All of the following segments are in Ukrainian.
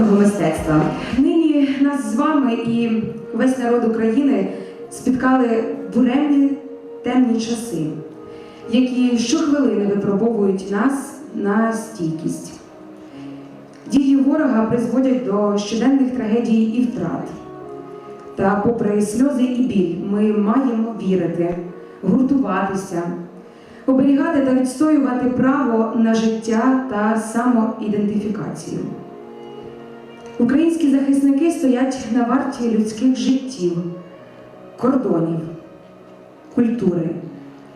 народного мистецтва. Нині нас з вами і весь народ України спіткали буремні темні часи, які щохвилини випробовують нас на стійкість. Дії ворога призводять до щоденних трагедій і втрат. Та, попри сльози і біль, ми маємо вірити, гуртуватися, оберігати та відстоювати право на життя та самоідентифікацію. Українські захисники стоять на варті людських життів, кордонів, культури.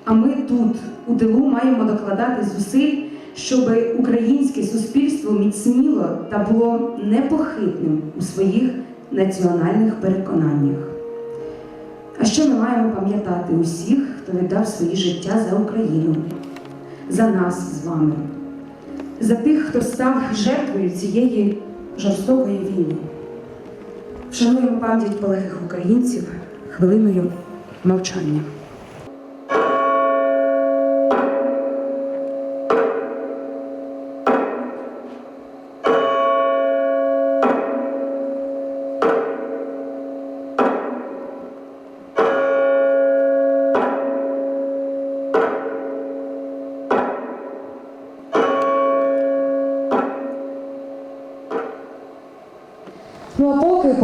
А ми тут, у тилу, маємо докладати зусиль, щоб українське суспільство міцніло та було непохитним у своїх національних переконаннях. А ще ми маємо пам'ятати усіх, хто віддав свої життя за Україну, за нас з вами, за тих, хто став жертвою цієї жорстокої війни. Вшануємо пам'ять полеглих українців хвилиною мовчання.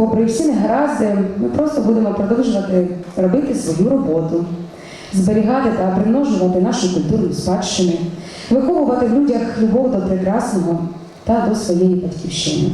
Попри всі негаразди, ми просто будемо продовжувати робити свою роботу, зберігати та примножувати нашу культурну спадщину, виховувати в людях любов до прекрасного та до своєї батьківщини.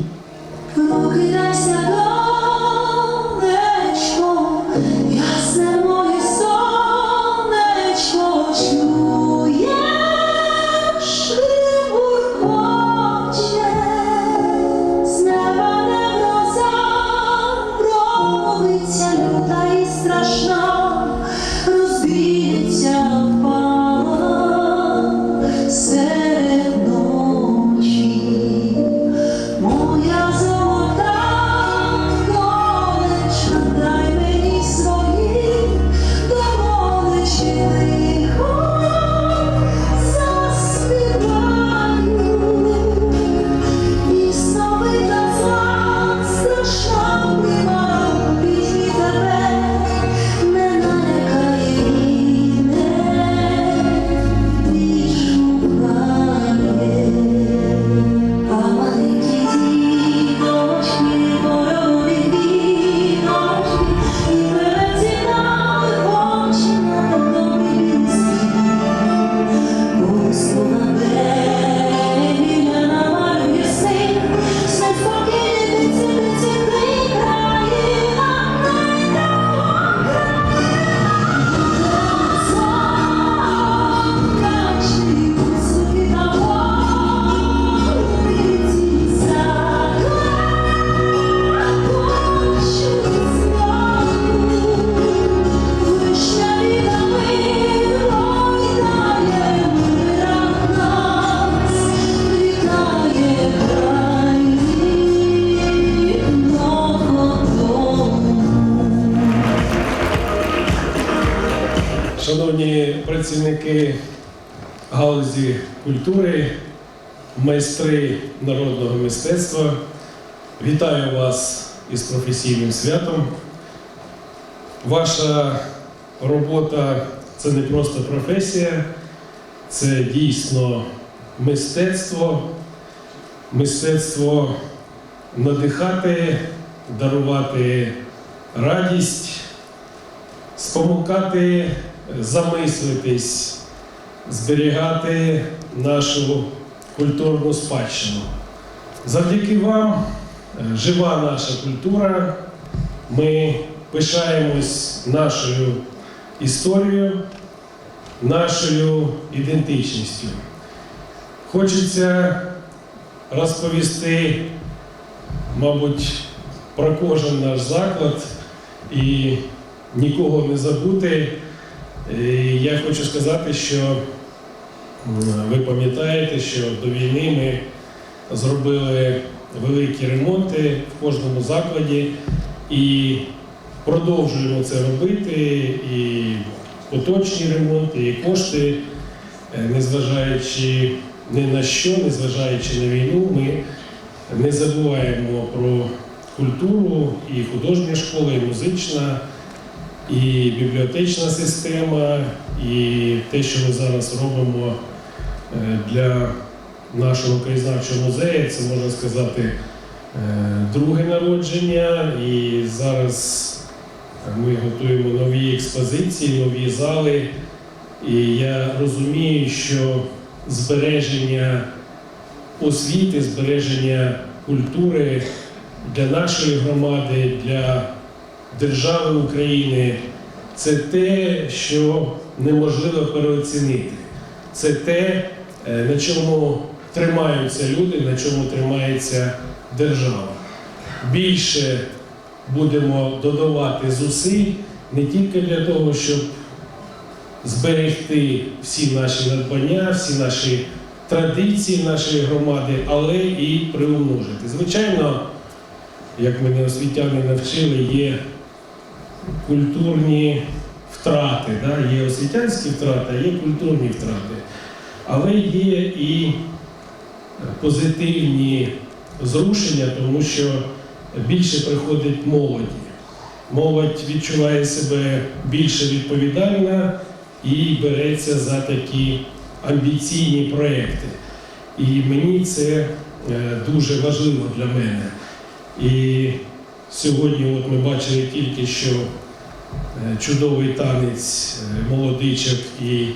Майстри народного мистецтва, вітаю вас із професійним святом. Ваша робота це не просто професія, це дійсно мистецтво, мистецтво надихати, дарувати радість, спонукати замислитись, зберігати нашу культурну спадщину. Завдяки вам е, жива наша культура. Ми пишаємось нашою історією, нашою ідентичністю. Хочеться розповісти, мабуть, про кожен наш заклад і нікого не забути. Е, Я хочу сказати, що ви пам'ятаєте, що до війни ми зробили великі ремонти в кожному закладі і продовжуємо це робити. І поточні ремонти, і кошти, е, незважаючи ні на що, незважаючи на війну, ми не забуваємо про культуру і художня школа, і музична, і бібліотечна система, і те, що ми зараз робимо е, для нашого краєзнавчого музею, це можна сказати е, друге народження. І зараз ми готуємо нові експозиції, нові зали. І я розумію, що збереження освіти, збереження культури для нашої громади, для держави України це те, що неможливо переоцінити. Це те, е, на чому тримаються люди, на чому тримається держава. Більше будемо додавати зусиль не тільки для того, щоб зберегти всі наші надбання, всі наші традиції нашої громади, але і приумножити. Звичайно, як мене освітяни навчили, є культурні втрати, да? є освітянські втрати, а є культурні втрати. Але є і позитивні зрушення, тому що більше приходить молоді. Молодь відчуває себе більше відповідальна і береться за такі амбіційні проекти. І мені це е, дуже важливо для мене. І сьогодні от ми бачили тільки що е, чудовий танець е, молодичок і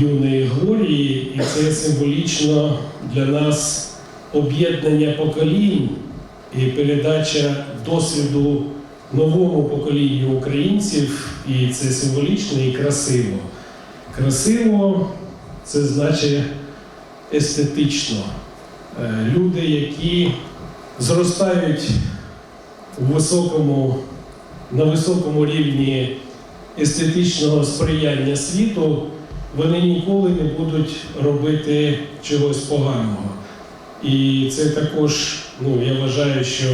юної Глорії, і це символічно для нас об'єднання поколінь і передача досвіду новому поколінню українців, і це символічно і красиво. Красиво це значить естетично. Е, Люди, які зростають високому, на високому рівні естетичного сприяння світу, вони ніколи не будуть робити чогось поганого. І це також, ну, я вважаю, що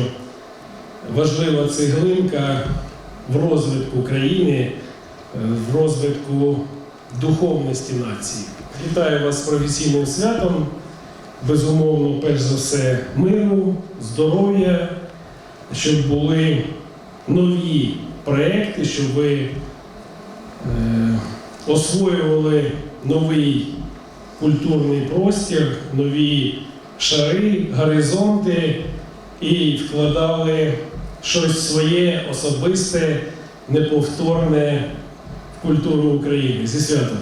важлива цеглинка в розвитку країни, е, в розвитку духовності нації. Вітаю вас з професійним святом. Безумовно, перш за все, миру, здоров'я, щоб були нові проекти, щоб ви е, освоювали новий культурний простір, нові шари, горизонти і вкладали щось своє особисте, неповторне в культуру України. Зі святом!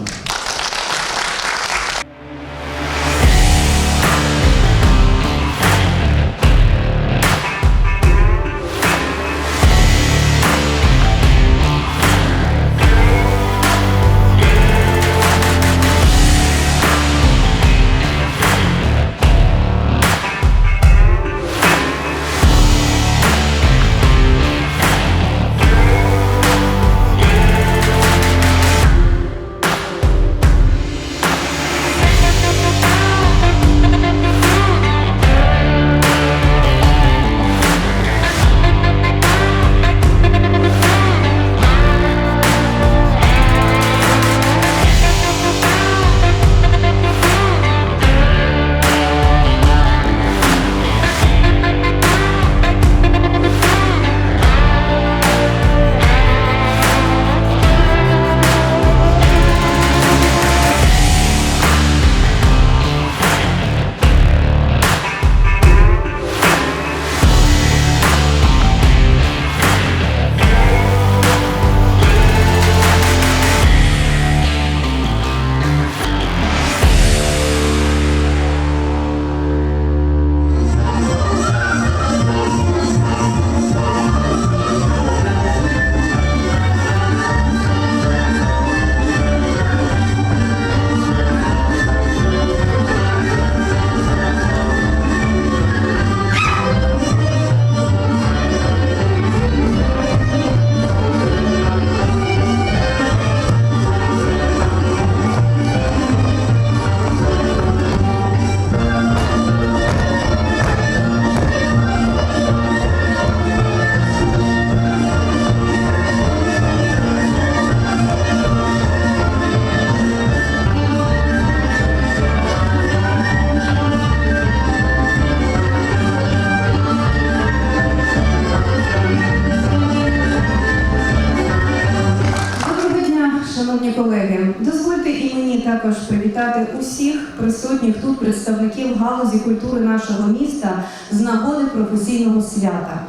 З нагоди професійного свята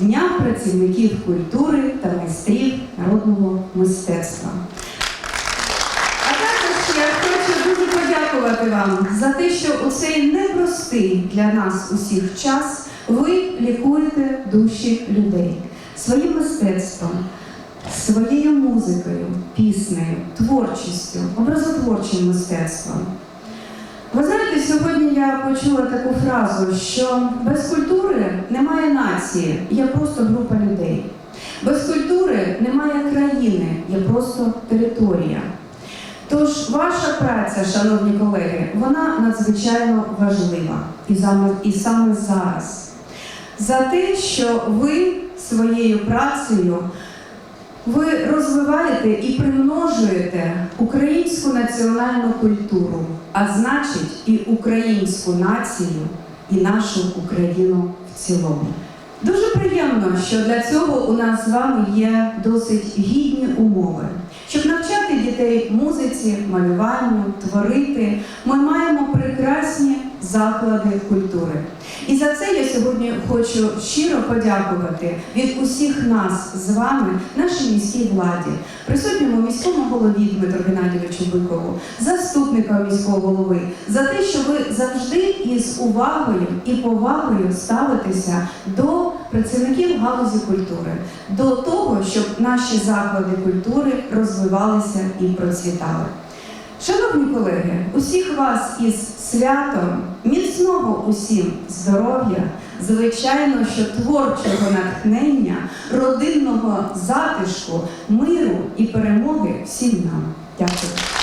Дня працівників культури та майстрів народного мистецтва. А також я хочу дуже подякувати вам за те, що у цей непростий для нас усіх час ви лікуєте душі людей своїм мистецтвом, своєю музикою, піснею, творчістю, образотворчим мистецтвом. Ви знаєте, сьогодні я почула таку фразу, що без культури немає нації, є просто група людей. Без культури немає країни, є просто територія. Тож ваша праця, шановні колеги, вона надзвичайно важлива і саме, і саме зараз. За те, що ви своєю працею ви розвиваєте і примножуєте українську національну культуру, а значить і українську націю, і нашу Україну в цілому. Дуже приємно, що для цього у нас з вами є досить гідні умови. Щоб навчати дітей музиці, малюванню, творити, ми маємо прекрасні заклади культури. І за це я сьогодні хочу щиро подякувати від усіх нас з вами, нашій міській владі, присутньому міському голові Дмитру Геннадійовичу Бикову, заступника міського голови, за те, що ви завжди із увагою і повагою ставитеся до працівників галузі культури, до того, щоб наші заклади культури розвивалися і процвітали. Шановні колеги, усіх вас із святом, міцного усім здоров'я, звичайно, що творчого натхнення, родинного затишку, миру і перемоги всім нам. Дякую.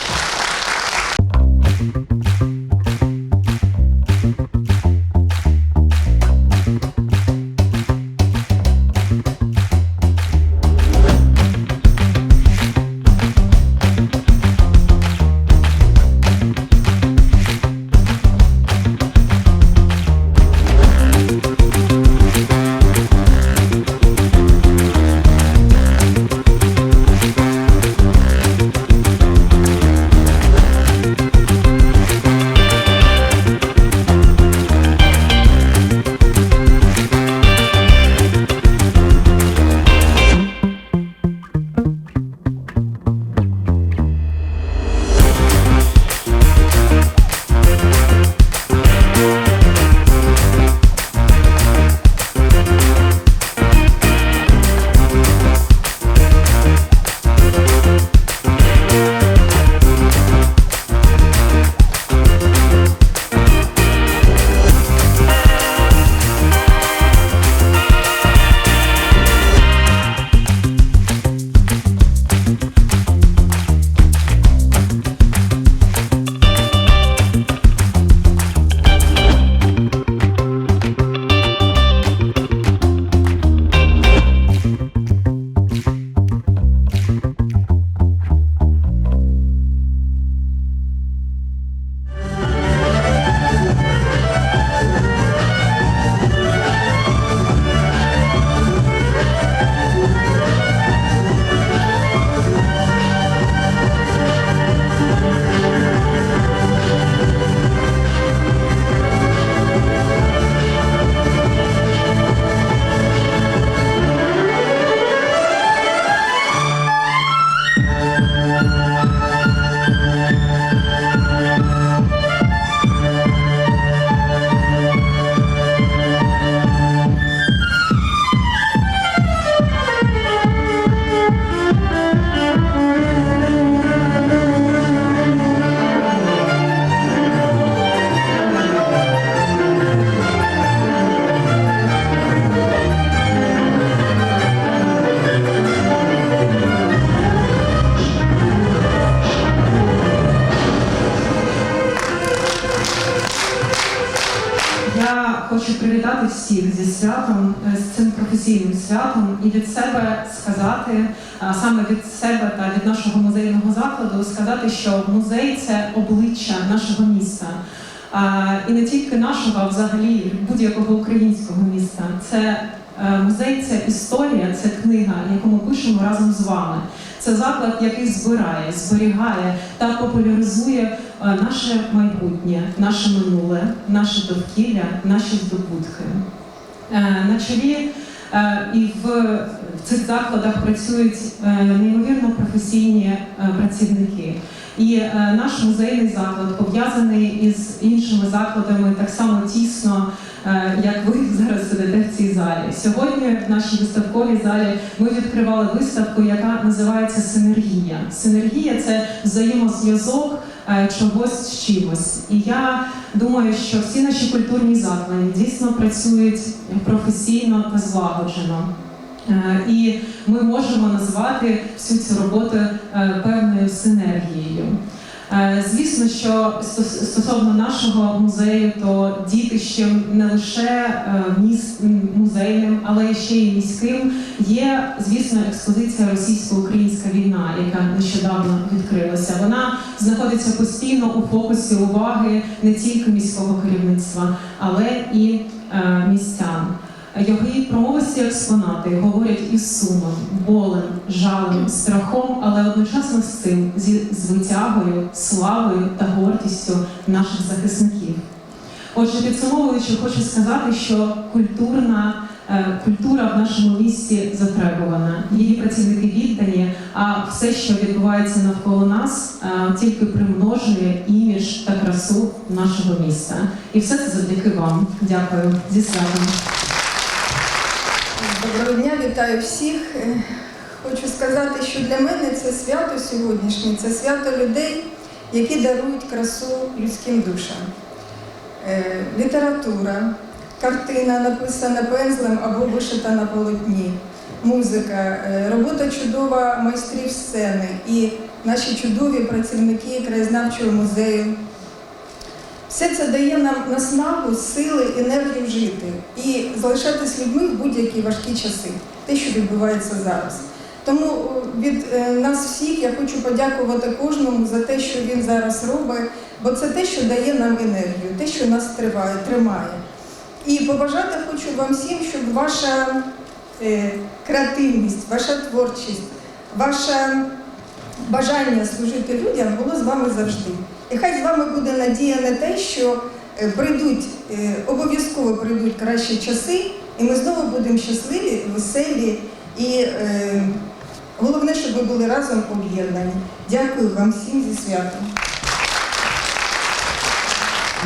Святом і від себе сказати, саме від себе та від нашого музейного закладу, сказати, що музей це обличчя нашого міста. І не тільки нашого, а взагалі будь-якого українського міста. Це е, музей, це історія, це книга, яку ми пишемо разом з вами. Це заклад, який збирає, зберігає та популяризує е, наше майбутнє, наше минуле, наше довкілля, наші здобутки. Е, На чолі і в цих закладах працюють е, неймовірно професійні е, працівники. І е, наш музейний заклад пов'язаний із іншими закладами так само тісно, е, як ви зараз сидите в цій залі. Сьогодні в нашій виставковій залі ми відкривали виставку, яка називається Синергія. Синергія це взаємозв'язок е, чогось з чимось. І я думаю, що всі наші культурні заклади дійсно працюють професійно та злагоджено. Е, І ми можемо назвати всю цю роботу е, певною синергією. Е, Звісно, що стосовно нашого музею, то дітищем не лише е, музейним, але ще й міським є, звісно, експозиція Російсько-Українська війна, яка нещодавно відкрилася. Вона знаходиться постійно у фокусі уваги не тільки міського керівництва, але і е, містян. Його промовисті експонати говорять із сумом, болем, жалем, страхом, але одночасно з цим з витягою, славою та гордістю наших захисників. Отже, підсумовуючи, хочу сказати, що культурна е, культура в нашому місті затребувана. Її працівники віддані, а все, що відбувається навколо нас, е, тільки примножує імідж та красу нашого міста. І все це завдяки вам. Дякую зі святом. Вітаю всіх. Е, Хочу сказати, що для мене це свято сьогоднішнє, це свято людей, які дарують красу людським душам. Е, Література, картина, написана пензлем або вишита на полотні, музика, е, робота чудова майстрів сцени і наші чудові працівники краєзнавчого музею. Все це дає нам наснагу, сили, енергію жити і залишатись людьми в будь-які важкі часи, те, що відбувається зараз. Тому від е, нас всіх я хочу подякувати кожному за те, що він зараз робить, бо це те, що дає нам енергію, те, що нас триває, тримає. І побажати хочу вам всім, щоб ваша е, креативність, ваша творчість, ваше бажання служити людям було з вами завжди. І хай з вами буде надія на те, що е, прийдуть, е, обов'язково прийдуть кращі часи, і ми знову будемо щасливі, веселі і е, головне, щоб ви були разом об'єднані. Дякую вам всім зі святом.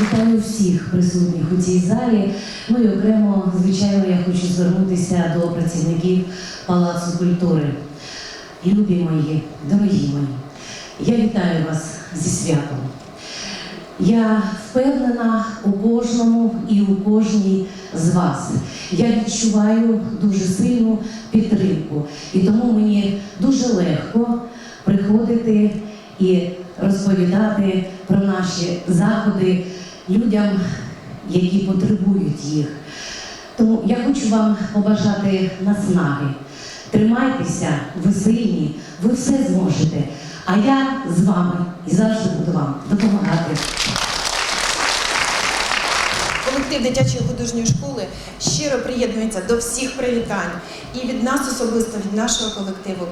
Вітаю всіх присутніх у цій залі. Ну і окремо, звичайно, я хочу звернутися до працівників Палацу культури. Любі мої, дорогі мої, я вітаю вас зі святом. Я впевнена у кожному і у кожній з вас. Я відчуваю дуже сильну підтримку, і тому мені дуже легко приходити і розповідати про наші заходи людям, які потребують їх. Тому я хочу вам побажати наснаги. Тримайтеся, ви сильні, ви все зможете. А я з вами і завжди буду вам допомагати. Колектив дитячої художньої школи щиро приєднується до всіх привітань. І від нас особисто, від нашого колективу,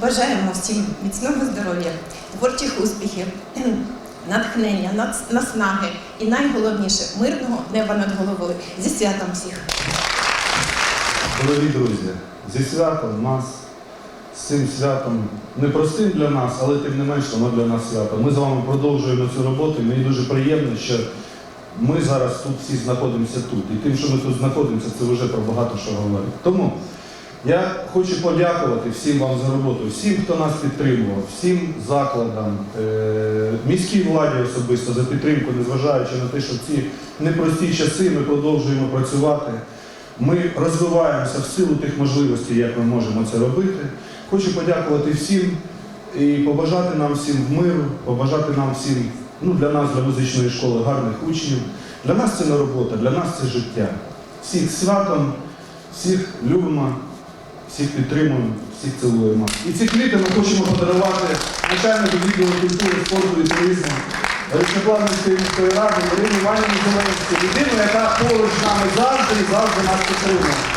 бажаємо всім міцного здоров'я, творчих успіхів, натхнення, наснаги і найголовніше мирного неба над головою. Зі святом всіх! Дорогі друзі, зі святом нас, з цим святом, непростим для нас, але тим не менш воно для нас свято. Ми з вами продовжуємо цю роботу, і мені дуже приємно, що ми зараз тут всі знаходимося тут. І тим, що ми тут знаходимося, це вже про багато що говорить. Тому я хочу подякувати всім вам за роботу, всім, хто нас підтримував, всім закладам, е- міській владі особисто за підтримку, незважаючи на те, що в ці непрості часи ми продовжуємо працювати. Ми розвиваємося в силу тих можливостей, як ми можемо це робити. Хочу подякувати всім і побажати нам всім миру, побажати нам всім, ну для нас, для музичної школи, гарних учнів. Для нас це не робота, для нас це життя. Всіх святом, всіх любимо, всіх підтримуємо, всіх цілуємо. І ці квіти ми хочемо подарувати начальнику відділу культури, спорту і туризму. Речоплавницької міської ради Ірині Іванівні Зеленській, людину, яка поруч з нами завжди і завжди нас підтримує.